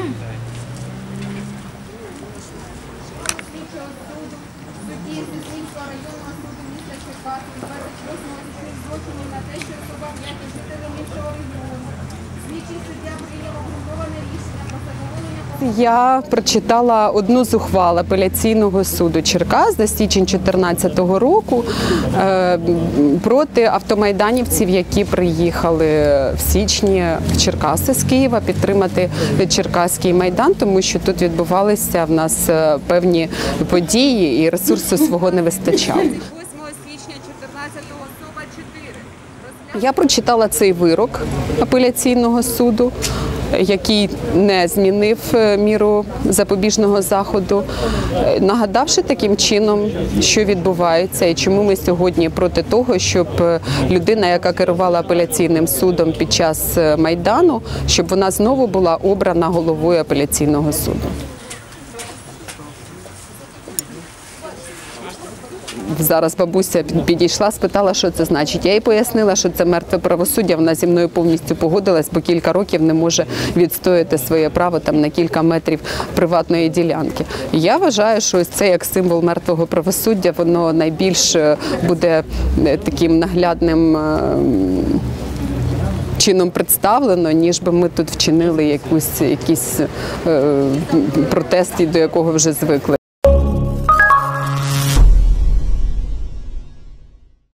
Слідчого суду, судді Сусідського районного суду міста Черкаси 28 злочинів на те, що особа як жителем міста Орегону. Слідчий суддя прийняв я прочитала одну з ухвал апеляційного суду Черкас за січень 2014 року е, проти автомайданівців, які приїхали в січні в Черкаси з Києва підтримати Черкаський майдан, тому що тут відбувалися в нас е, певні події і ресурсу свого не вистачало. 8 січня 14 особа 4. Я прочитала цей вирок апеляційного суду, який не змінив е, міру запобіжного заходу, е, нагадавши таким чином, що відбувається, і чому ми сьогодні проти того, щоб е, людина, яка керувала апеляційним судом під час майдану, щоб вона знову була обрана головою апеляційного суду. Зараз бабуся підійшла, спитала, що це значить. Я їй пояснила, що це мертве правосуддя. Вона зі мною повністю погодилась, бо кілька років не може відстояти своє право там на кілька метрів приватної ділянки. Я вважаю, що ось це як символ мертвого правосуддя, воно найбільш е, буде е, таким наглядним. е, Чином представлено, ніж би ми тут вчинили якусь якийсь е, протест, до якого вже звикли.